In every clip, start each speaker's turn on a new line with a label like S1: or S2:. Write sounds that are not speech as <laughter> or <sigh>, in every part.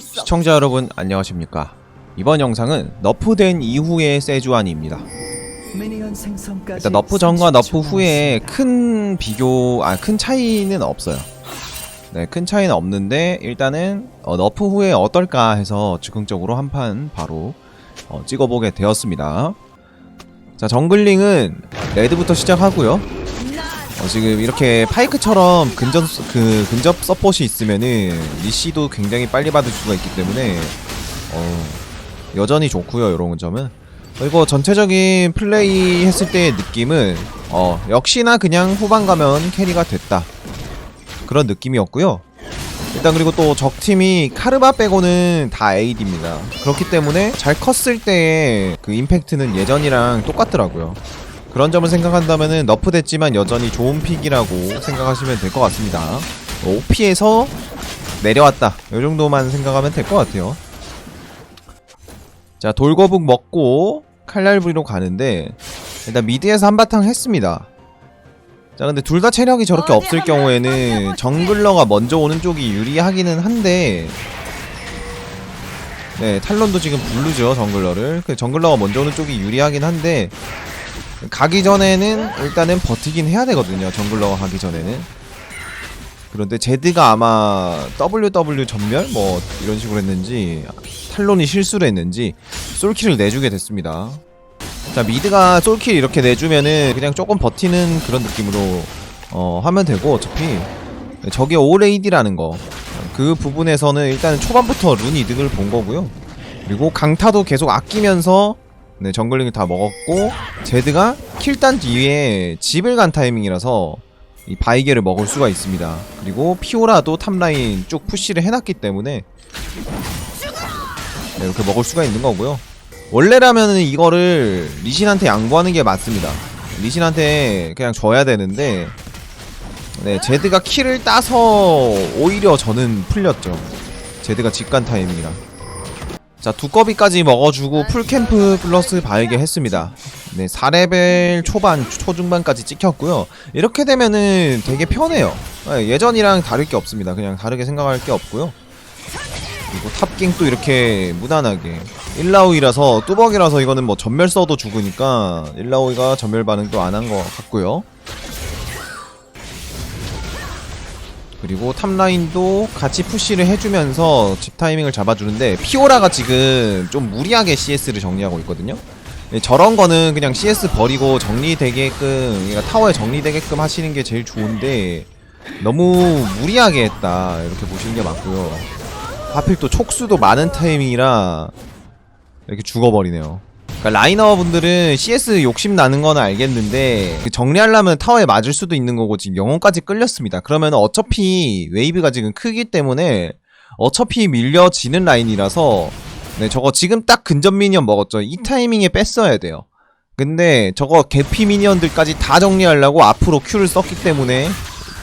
S1: 수.
S2: 시청자 여러분 안녕하십니까 이번 영상은 너프된 이후의 세주안입니다 일단 너프 전과 너프
S3: 30초
S2: 후에. 큰 비교 아 큰 차이는 없어요 네 큰 차이는 없는데 일단은 어, 너프 후에 어떨까 해서 즉흥적으로 한 판 바로 어, 찍어보게 되었습니다 자 정글링은 레드부터 시작하고요 어, 지금 이렇게 파이크처럼 근접 그 근접 서폿이 있으면은 리시도 굉장히 빨리 받을 수가 있기 때문에 어, 여전히 좋고요 이런 점은. 그리고 전체적인 플레이 했을 때의 느낌은 어, 역시나 그냥 후반 가면 캐리가 됐다. 그런 느낌이었고요. 일단 그리고 또 적팀이 카르마 빼고는 다 AD입니다. 그렇기 때문에 잘 컸을 때의 그 임팩트는 예전이랑 똑같더라고요 그런 점을 생각한다면은 너프됐지만 여전히 좋은 픽이라고 생각하시면 될 것 같습니다. OP에서 내려왔다. 이 정도만 생각하면 될 것 같아요. 자, 돌거북 먹고 칼날부리로 가는데 일단 미드에서 한바탕 했습니다. 자, 근데 둘 다 체력이 저렇게 없을 경우에는 정글러가 먼저 오는 쪽이 유리하기는 한데 네, 탈론도 지금 부르죠, 정글러를. 그 정글러가 먼저 오는 쪽이 유리하긴 한데 가기 전에는 일단은 버티긴 해야 되거든요. 정글러가 가기 전에는. 그런데 제드가 아마 WW 전멸 뭐 이런 식으로 했는지 탈론이 실수를 했는지 솔킬을 내주게 됐습니다. 자 미드가 솔킬 이렇게 내주면은 그냥 조금 버티는 그런 느낌으로 어 하면 되고 어차피 저게 오레이디라는 거 그 부분에서는 일단은 초반부터 룬 이득을 본 거고요. 그리고 강타도 계속 아끼면서 네, 정글링을 다 먹었고 제드가 킬단 뒤에 집을 간 타이밍이라서 이 바이게를 먹을 수가 있습니다. 그리고 피오라도 탑라인 쭉 푸시를 해놨기 때문에 네, 이렇게 먹을 수가 있는 거고요. 원래라면은 이거를 리신한테 양보하는 게 맞습니다. 리신한테 그냥 줘야 되는데 네, 제드가 킬을 따서 오히려 저는 풀렸죠. 제드가 직관 타이밍이라. 자 두꺼비까지 먹어주고 풀캠프 플러스 바이게 했습니다. 네 4레벨 초반 초중반까지 찍혔고요. 이렇게 되면은 되게 편해요. 네, 예전이랑 다를 게 없습니다. 그냥 다르게 생각할 게 없고요. 그리고 탑갱 또 이렇게 무난하게. 1라우이라서 뚜벅이라서 이거는 뭐 전멸 써도 죽으니까 1라우이가 전멸 반응도 안 한 것 같고요 그리고 탑라인도 같이 푸시를 해주면서 집 타이밍을 잡아주는데 피오라가 지금 좀 무리하게 CS를 정리하고 있거든요. 네, 저런 거는 그냥 CS 버리고 정리되게끔 그러니까 타워에 정리되게끔 하시는 게 제일 좋은데 너무 무리하게 했다 이렇게 보시는 게 맞고요. 하필 또 촉수도 많은 타이밍이라 이렇게 죽어버리네요 그러니까 라이너 분들은 CS 욕심 나는 건 알겠는데 그 정리하려면 타워에 맞을 수도 있는 거고 지금 영혼까지 끌렸습니다. 그러면 어차피 웨이브가 지금 크기 때문에 어차피 밀려지는 라인이라서 네 저거 지금 딱 근접 미니언 먹었죠. 이 타이밍에 뺐어야 돼요. 근데 저거 개피 미니언들까지 다 정리하려고 앞으로 Q를 썼기 때문에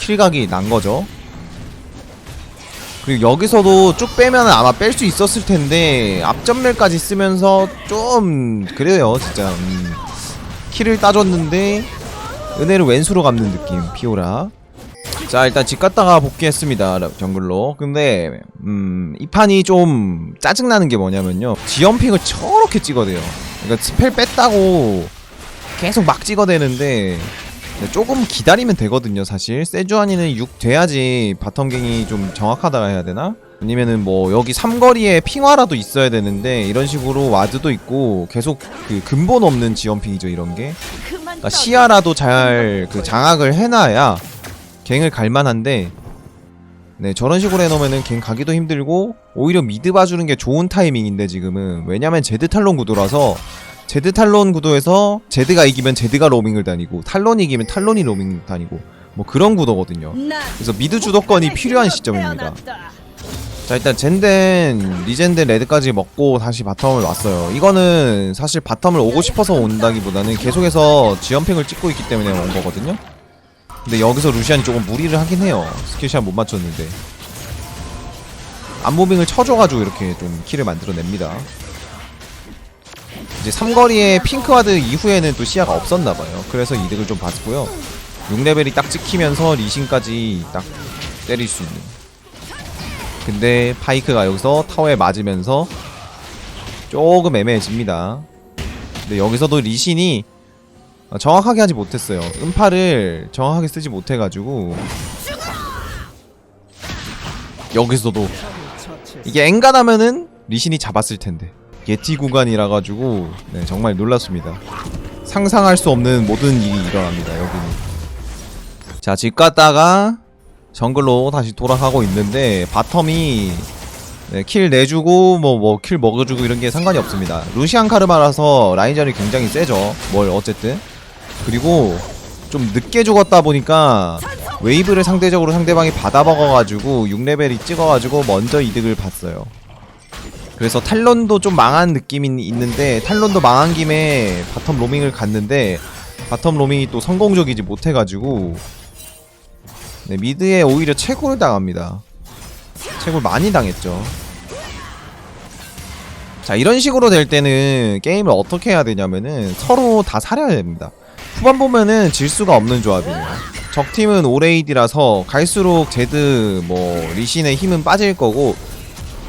S2: 킬각이 난 거죠. 그리고 여기서도 쭉 빼면 아마 뺄 수 있었을 텐데 앞전멸까지 쓰면서 좀 그래요 진짜. 음. 킬을 따줬는데 은혜를 왼수로 갚는 느낌 피오라. 자 일단 집 갔다가 복귀했습니다 라- 정글로. 근데 음, 이 판이 좀 짜증나는 게 뭐냐면요. 지연핑을 저렇게 찍어대요. 그러니까 스펠 뺐다고 계속 막 찍어대는데 네, 조금 기다리면 되거든요 사실. 세주안이는 6 돼야지 바텀갱이 좀 정확하다 해야 되나? 아니면은 뭐 여기 삼거리에 핑화라도 있어야 되는데 이런 식으로 와드도 있고 계속 그 근본 없는 지원핑이죠 이런 게. 그러니까 시야라도 잘 그 장악을 해놔야 갱을 갈만한데 네 저런 식으로 해놓으면은 갱 가기도 힘들고 오히려 미드 봐주는 게 좋은 타이밍인데 지금은. 왜냐면 제드 탈론 구도라서 제드 탈론 구도에서 제드가 이기면 제드가 로밍을 다니고 탈론이 이기면 탈론이 로밍 다니고 뭐 그런 구도거든요.
S1: 난
S2: 그래서 미드 주도권이 필요한 시점입니다. 자 일단 젠덴 리젠덴 레드까지 먹고 다시 바텀을 왔어요. 이거는 사실 바텀을 오고 싶어서 온다기보다는 계속해서 지연핑을 찍고 있기 때문에 온 거거든요. 근데 여기서 루시안이 조금 무리를 하긴 해요. 스킬샷 못 맞췄는데. 안무빙을 쳐줘가지고 이렇게 좀 킬을 만들어냅니다 이제 삼거리에 핑크와드 이후에는 또 시야가 없었나봐요. 그래서 이득을 좀 봤고요. 6레벨이 딱 찍히면서 리신까지 딱 때릴 수 있는. 근데 파이크가 여기서 타워에 맞으면서 조금 애매해집니다. 근데 여기서도 리신이 정확하게 하지 못했어요. 음파를 정확하게 쓰지 못해가지고 여기서도. 이게 엔간하면은 리신이 잡았을 텐데 예티 구간이라 가지고 네, 정말 놀랐습니다. 상상할 수 없는 모든 일이 일어납니다. 여기는. 자, 집 갔다가 정글로 다시 돌아가고 있는데 바텀이 네, 킬 내주고 뭐 뭐 킬 먹어주고 이런 게 상관이 없습니다. 루시안 카르마라서 라인전이 굉장히 세죠. 뭘 어쨌든 그리고 좀 늦게 죽었다 보니까 웨이브를 상대적으로 상대방이 받아먹어가지고 6레벨이 찍어가지고 먼저 이득을 봤어요. 그래서 탈론도 좀 망한 느낌이 있는데 탈론도 망한 김에 바텀 로밍을 갔는데 바텀 로밍이 또 성공적이지 못해가지고 네, 미드에 오히려 채굴을 당합니다. 채굴 많이 당했죠. 자 이런 식으로 될 때는 게임을 어떻게 해야 되냐면은 서로 다 살아야 됩니다. 후반 보면은 질 수가 없는 조합이에요. 적 팀은 오레이디라서 갈수록 제드 뭐 리신의 힘은 빠질 거고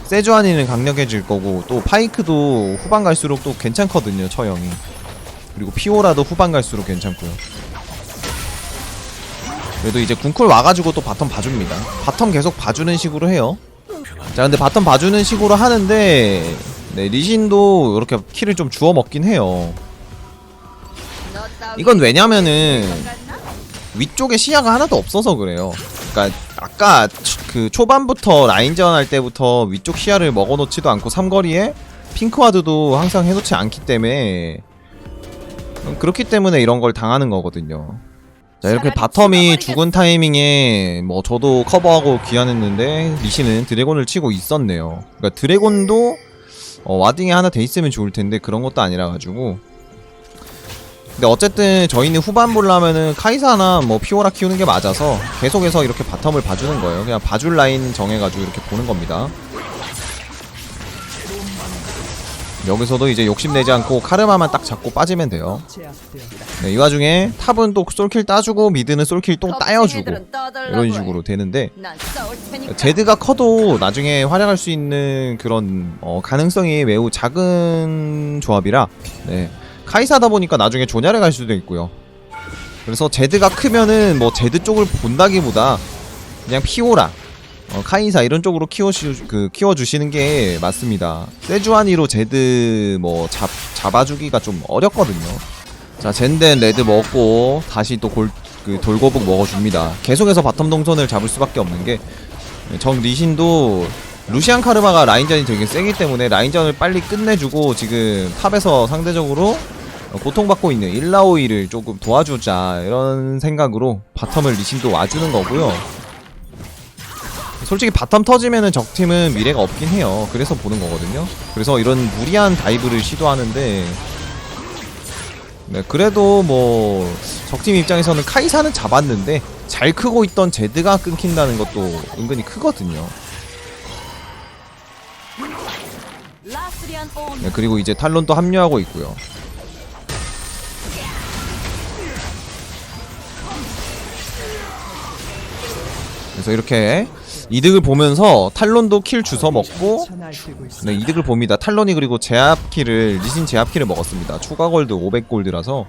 S2: 세주안이는 강력해질 거고 또 파이크도 후반 갈수록 또 괜찮거든요 처형이. 그리고 피오라도 후반 갈수록 괜찮고요. 그래도 이제 궁쿨 와가지고 또 바텀 봐줍니다. 바텀 계속 봐주는 식으로 해요. 자 근데 바텀 봐주는 식으로 하는데 네 리신도 이렇게 킬을 좀 주워 먹긴 해요. 이건 왜냐면은 위쪽에 시야가 하나도 없어서 그래요. 그러니까 아까 초- 그 초반부터 라인전 할 때부터 위쪽 시야를 먹어놓지도 않고 삼거리에 핑크와드도 항상 해놓지 않기 때문에 음, 그렇기 때문에 이런 걸 당하는 거거든요. 자 이렇게 바텀이 죽은 타이밍에 뭐 저도 커버하고 귀환했는데 리시는 드래곤을 치고 있었네요. 그러니까 드래곤도 어, 와딩에 하나 돼 있으면 좋을 텐데 그런 것도 아니라 가지고 근데 어쨌든 저희는 후반 보려면은 카이사나 뭐 피오라 키우는 게 맞아서 계속해서 이렇게 바텀을 봐주는 거예요. 그냥 봐줄 라인 정해가지고 이렇게 보는 겁니다. 여기서도 이제 욕심내지 않고 카르마만 딱 잡고 빠지면 돼요. 네, 이 와중에 탑은 또 솔킬 따주고 미드는 솔킬 또 따여주고 이런 식으로 되는데 제드가 커도 나중에 활약할 수 있는 그런 어, 가능성이 매우 작은 조합이라 네. 카이사다 보니까 나중에 조냐를 갈 수도 있고요. 그래서 제드가 크면은 뭐 제드 쪽을 본다기보다 그냥 피오라, 어, 카이사 이런 쪽으로 키워주 그 키워주시는 게 맞습니다. 세주아니로 제드 뭐 잡 잡아주기가 좀 어렵거든요. 자 젠덴 레드 먹고 다시 또 골 그 돌거북 먹어줍니다. 계속해서 바텀 동선을 잡을 수밖에 없는 게정 리신도 루시안 카르마가 라인전이 되게 세기 때문에 라인전을 빨리 끝내주고 지금 탑에서 상대적으로 어, 고통받고 있는 일라오이를 조금 도와주자 이런 생각으로 바텀을 리신도 와주는 거고요. 솔직히 바텀 터지면은 적팀은 미래가 없긴 해요. 그래서 보는 거거든요. 그래서 이런 무리한 다이브를 시도하는데 네, 그래도 뭐 적팀 입장에서는 카이사는 잡았는데 잘 크고 있던 제드가 끊긴다는 것도 은근히 크거든요. 네, 그리고 이제 탈론도 합류하고 있고요. 그래서 이렇게 이득을 보면서 탈론도 킬 주워 먹고 네, 이득을 봅니다. 탈론이 그리고 제압키를 리신 제압키를 먹었습니다. 추가 골드 500골드라서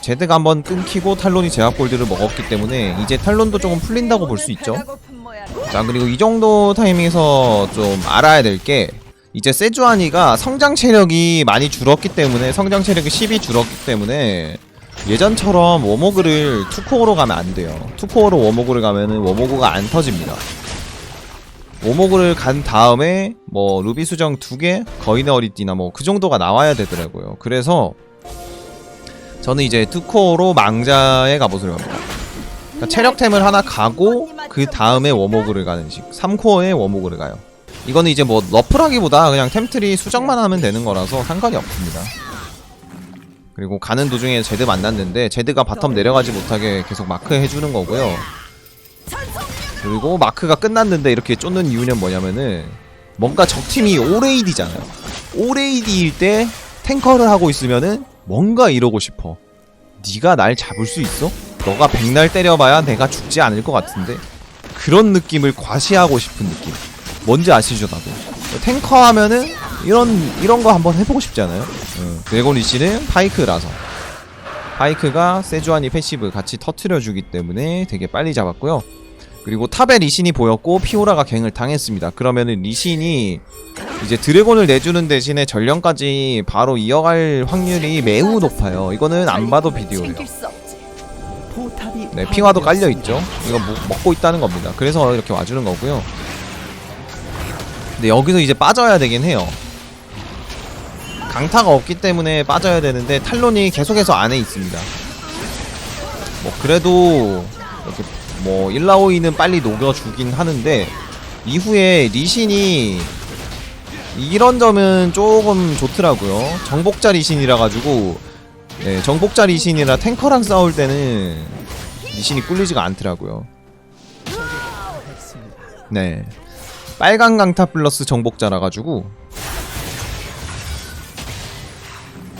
S2: 제드가 한번 끊기고 탈론이 제압 골드를 먹었기 때문에 이제 탈론도 조금 풀린다고 볼 수 있죠. 자 그리고 이 정도 타이밍에서 좀 알아야 될 게 이제 세주아니가 성장 체력이 많이 줄었기 때문에 성장 체력이 10이 줄었기 때문에 예전처럼 워모그를 투코어로 가면 안 돼요. 투코어로 워모그를 가면은 워모그가 안 터집니다. 워모그를 간 다음에 뭐 루비 수정 두 개, 거인의 어리띠나 뭐 그 정도가 나와야 되더라고요. 그래서 저는 이제 투코어로 망자에 가보려고 합니다. 그러니까 체력템을 하나 가고 그 다음에 워모그를 가는 식. 3코어에 워모그를 가요. 이거는 이제 뭐 너프라기보다 그냥 템트리 수정만 하면 되는 거라서 상관이 없습니다. 그리고 가는 도중에 제드 만났는데 제드가 바텀 내려가지 못하게 계속 마크 해주는 거고요. 그리고 마크가 끝났는데 이렇게 쫓는 이유는 뭐냐면은 뭔가 적팀이 오레이디잖아요. 오레이디일 때 탱커를 하고 있으면은 뭔가 이러고 싶어. 네가 날 잡을 수 있어? 너가 백날 때려봐야 내가 죽지 않을 것 같은데 그런 느낌을 과시하고 싶은 느낌. 뭔지 아시죠, 다들? 탱커 하면은 이런 이런 거 한번 해보고 싶지 않아요? 응. 드래곤 리시는 파이크라서 파이크가 세주아니 패시브 같이 터트려주기 때문에 되게 빨리 잡았고요. 그리고 탑에 리신이 보였고 피오라가 갱을 당했습니다. 그러면은 리신이 이제 드래곤을 내주는 대신에 전령까지 바로 이어갈 확률이 매우 높아요. 이거는 안 봐도 비디오예요. 네, 핑화도 깔려 있죠. 이거 먹- 먹고 있다는 겁니다. 그래서 이렇게 와주는 거고요. 근데 여기서 이제 빠져야 되긴 해요. 강타가 없기 때문에 빠져야 되는데 탈론이 계속해서 안에 있습니다. 뭐 그래도 이렇게 뭐 일라오이는 빨리 녹여주긴 하는데 이후에 리신이 이런 점은 조금 좋더라고요. 정복자 리신이라 가지고 네, 정복자 리신이라 탱커랑 싸울 때는 리신이 꿀리지가 않더라고요. 네. 빨간 강타 플러스 정복자라 가지고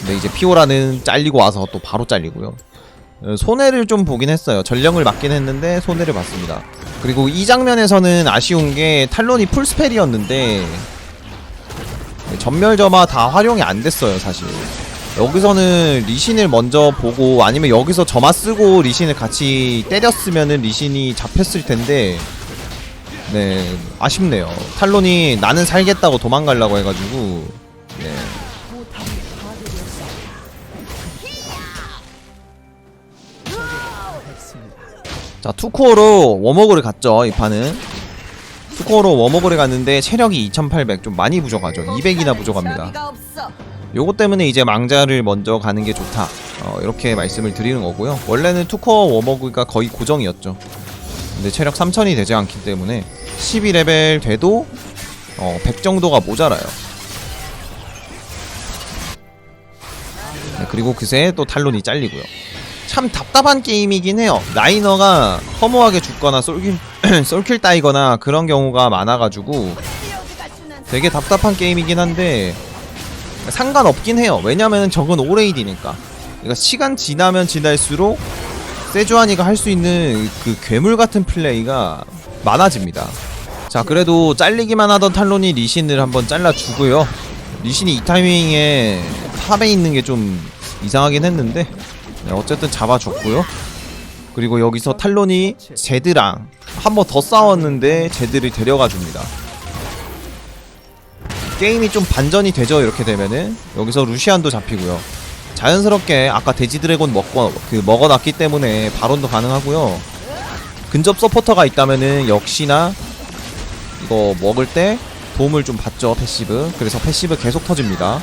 S2: 근데 이제 피오라는 잘리고 와서 또 바로 잘리고요. 어, 손해를 좀 보긴 했어요. 전령을 맞긴 했는데 손해를 봤습니다. 그리고 이 장면에서는 아쉬운 게 탈론이 풀스펠이었는데 네, 전멸점화 다 활용이 안 됐어요, 사실. 여기서는 리신을 먼저 보고 아니면 여기서 점화 쓰고 리신을 같이 때렸으면은 리신이 잡혔을 텐데 네 아쉽네요 탈론이 나는 살겠다고 도망가려고 해가지고 네 자, 투코어로 워머그를 갔죠, 이 판은. 투코어로 워머그를 갔는데 체력이 2800, 좀 많이 부족하죠. 200이나 부족합니다. 요거 때문에 이제 망자를 먼저 가는 게 좋다. 어, 이렇게 말씀을 드리는 거고요. 원래는 투코어 워머그가 거의 고정이었죠. 근데 체력 3000이 되지 않기 때문에 12레벨 돼도 어, 100 정도가 모자라요. 네, 그리고 그새 또 탈론이 잘리고요. 참 답답한 게임이긴 해요. 라이너가 허무하게 죽거나 쏠킬, <clears throat> 쏠킬 따이거나 그런 경우가 많아가지고 되게 답답한 게임이긴 한데 상관없긴 해요. 왜냐면 저건 오레이디니까. 그러니까 시간 지나면 지날수록 세주아니가 할 수 있는 그 괴물 같은 플레이가 많아집니다. 자, 그래도 잘리기만 하던 탈론이 리신을 한번 잘라주고요. 리신이 이 타이밍에 탑에 있는 게 좀 이상하긴 했는데 네, 어쨌든 잡아줬고요. 그리고 여기서 탈론이 제드랑 한 번 더 싸웠는데 제드를 데려가 줍니다. 게임이 좀 반전이 되죠 이렇게 되면은. 여기서 루시안도 잡히고요. 자연스럽게 아까 돼지 드래곤 먹고 그 먹어놨기 때문에 발언도 가능하고요. 근접 서포터가 있다면은 역시나 이거 먹을 때 도움을 좀 받죠 패시브. 그래서 패시브 계속 터집니다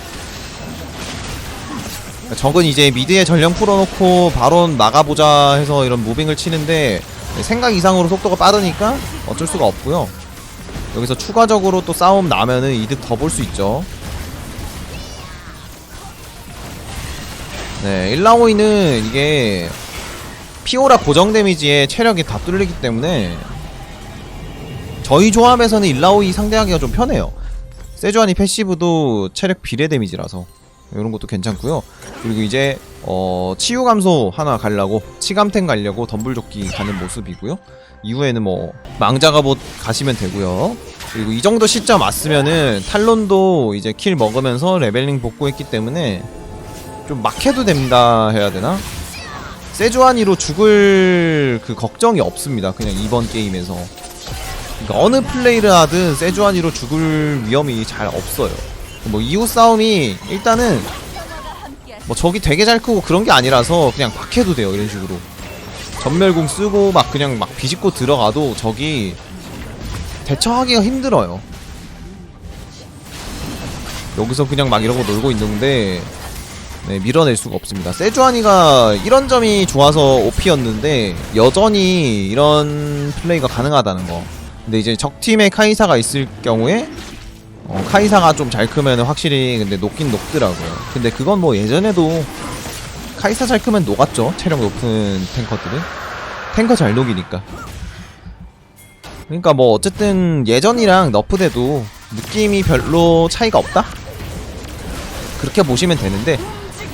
S2: 적은 이제 미드에 전령 풀어놓고 바론 막아보자 해서 이런 무빙을 치는데 생각 이상으로 속도가 빠르니까 어쩔 수가 없고요 여기서 추가적으로 또 싸움 나면은 이득 더 볼 수 있죠. 네, 일라오이는 이게 피오라 고정 데미지에 체력이 다 뚫리기 때문에 저희 조합에서는 일라오이 상대하기가 좀 편해요. 세주아니 패시브도 체력 비례 데미지라서 이런 것도 괜찮고요. 그리고 이제 어, 치유 감소 하나 가려고 치감탱 가려고 덤불조끼 가는 모습이고요. 이후에는 뭐 망자가봇 가시면 되고요. 그리고 이 정도 시점 왔으면은 탈론도 이제 킬 먹으면서 레벨링 복구했기 때문에 좀 막해도 된다 해야 되나? 세주아니로 죽을 그 걱정이 없습니다. 그냥 이번 게임에서. 그러니까 어느 플레이를 하든 세주아니로 죽을 위험이 잘 없어요. 뭐 이후 싸움이 일단은 뭐 적이 되게 잘 크고 그런 게 아니라서 그냥 막 해도 돼요 이런 식으로. 전멸궁 쓰고 막 그냥 막 비집고 들어가도 적이 대처하기가 힘들어요. 여기서 그냥 막 이러고 놀고 있는데 네, 밀어낼 수가 없습니다. 세주아니가 이런 점이 좋아서 OP였는데 여전히 이런 플레이가 가능하다는 거. 근데 이제 적팀에 카이사가 있을 경우에 어, 카이사가 좀 잘 크면 확실히 근데 녹긴 녹더라고요. 근데 그건 뭐 예전에도 카이사 잘 크면 녹았죠. 체력 높은 탱커들은. 탱커 잘 녹이니까. 그러니까 뭐 어쨌든 예전이랑 너프돼도 느낌이 별로 차이가 없다? 그렇게 보시면 되는데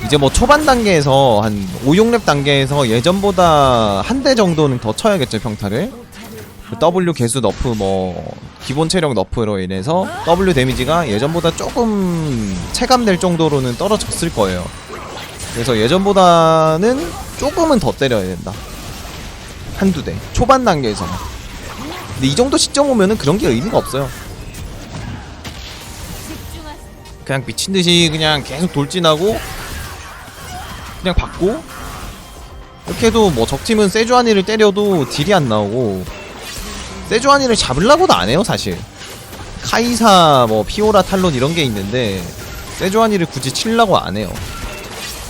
S2: 이제 뭐 초반 단계에서 한 5, 6렙 단계에서 예전보다 한 대 정도는 더 쳐야겠죠 평타를 그 W 개수 너프 뭐 기본 체력 너프로 인해서 W 데미지가 예전보다 조금 체감될 정도로는 떨어졌을 거예요. 그래서 예전보다는 조금은 더 때려야 된다. 한두 대. 초반 단계에서는. 근데 이 정도 시점 오면은 그런 게 의미가 없어요. 그냥 미친 듯이 그냥 계속 돌진하고 그냥 받고 이렇게 해도 뭐 적팀은 세주아니를 때려도 딜이 안 나오고 세주아니를 잡으려고도 안 해요 사실. 카이사 뭐 피오라 탈론 이런 게 있는데 세주아니를 굳이 치려고 안 해요.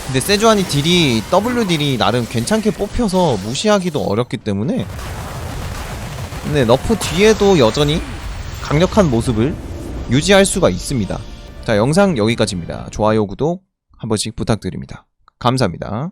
S2: 근데 세주아니 딜이 W 딜이 나름 괜찮게 뽑혀서 무시하기도 어렵기 때문에. 근데 너프 뒤에도 여전히 강력한 모습을 유지할 수가 있습니다. 자 영상 여기까지입니다. 좋아요 구독 한 번씩 부탁드립니다. 감사합니다